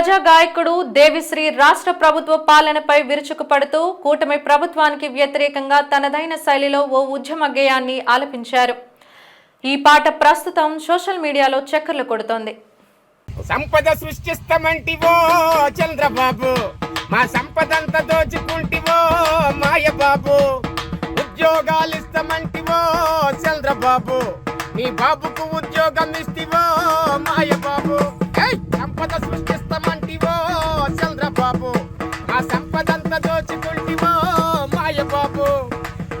ప్రజా గాయకుడు దేవిశ్రీ రాష్ట్ర ప్రభుత్వ పాలనపై విరుచుకుపడుతూ కూటమి ప్రభుత్వానికి వ్యతిరేకంగా తనదైన శైలిలో ఓ ఉద్యమ గేయాన్ని ఆలపించారు. ఈ పాట ప్రస్తుతం సోషల్ మీడియాలో చక్కర్లు కొడుతోంది. సంపద సృష్టిస్తామంటివో చంద్రబాబు మా సంపదంతా దోచుకుంటివో మాయబాబు ఉద్యోగాలు ఇస్తామంటివో చంద్రబాబు నీ బాబుకు ఉద్యోగం ఇస్తివో మాయ సృష్టిస్తామంటివో చంద్రబాబు. ఆ సంపదంతా దోచుకుంటివో మాయబాబు.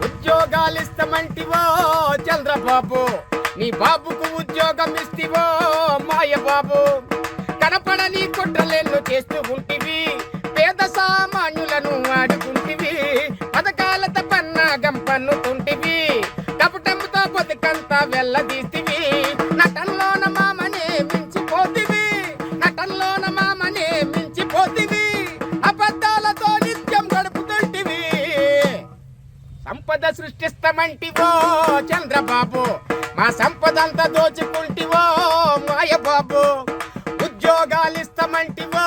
ఉద్యోగాలు ఇస్తామంటివో చంద్రబాబు. నీ బాబుకు ఉద్యోగం ఇస్తివో మాయ బాబు కనపడని కుట్రలేళ్ళు చేస్తూ ఉంటివి. పేద సామాన్యులను ఆడుకుంటివి. పథకాలతో పన్నాగం పన్నుతుంటివి కపటంతో బతుకంతా వెళ్ళది మామనే మించిపోతివి. అబద్ధాలతో నిత్యం గడుపుతుంటివి. సంపద సృష్టిస్తామంటివో చంద్రబాబు. మా సంపద అంతా దోచుకుంటివో మాయబాబు. ఉద్యోగాలు ఇస్తామంటివో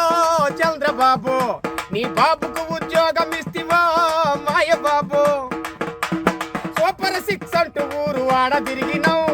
చంద్రబాబు. నీ బాబుకు ఉద్యోగం ఇస్తివో మాయబాబు. సూపర్ సిక్స్ అంటూ ఊరు ఆడ తిరిగినావు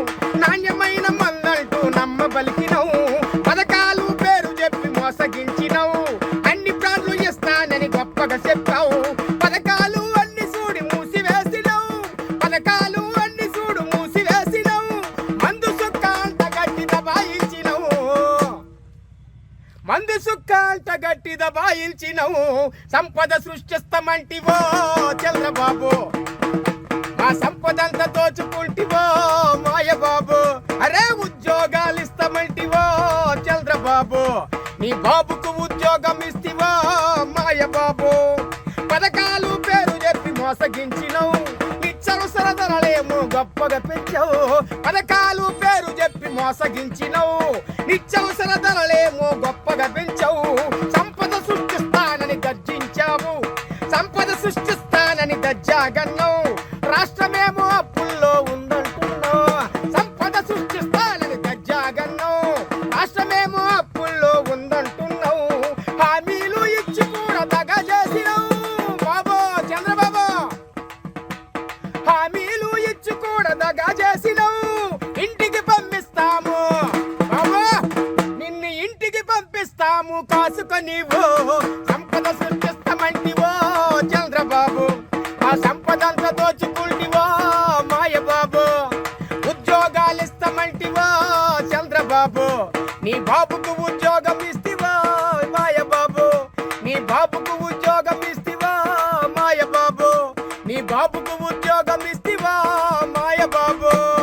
సుక్క గట్టిద బాయిల్చినవు సంపద సృష్టిస్తామంటివో చంద్రబాబు. మా సంపదంతా దోచుకుంటివో మాయబాబు. అరే ఉద్యోగాలు ఇస్తామంటివో చంద్రబాబు. నీ బాబుకు ఉద్యోగం ఇస్తివో మాయబాబు. పథకాలు పేరు చెప్పి మోసగించినవు. నిత్యవసర ధరలేమో గొప్పగా పెంచావు. పథకాలు పేరు చెప్పి మోసగించినవు. నిత్యవసర ధరలేమో గొప్పగా పెంచావు. సంపద సృష్టిస్తానని దజ్జాగన్నావు రాష్ట్రమేమో అప్పుల్లో ఉందంటున్నో. సంపద సృష్టిస్తానని దజ్జాగన్నావు రాష్ట్రమేమో అప్పుల్లో ఉందంటున్నావు హామీలు ఇచ్చి కూడా దగ చేసినావు. బాబో చంద్రబాబు. హామీలు ఇచ్చి కూడా దగ చేసినావు. ఇంటికి పంపిస్తాము. బాబో నిన్ను ఇంటికి పంపిస్తాము. కాసుకొనివో సంపద బాబు నీ బాబుకు ఉద్యోగం ఇస్తివా మాయ బాబు. నీ బాబుకు ఉద్యోగం ఇస్తివా మాయ బాబు. నీ బాబుకు ఉద్యోగం ఇస్తివా మాయ బాబు.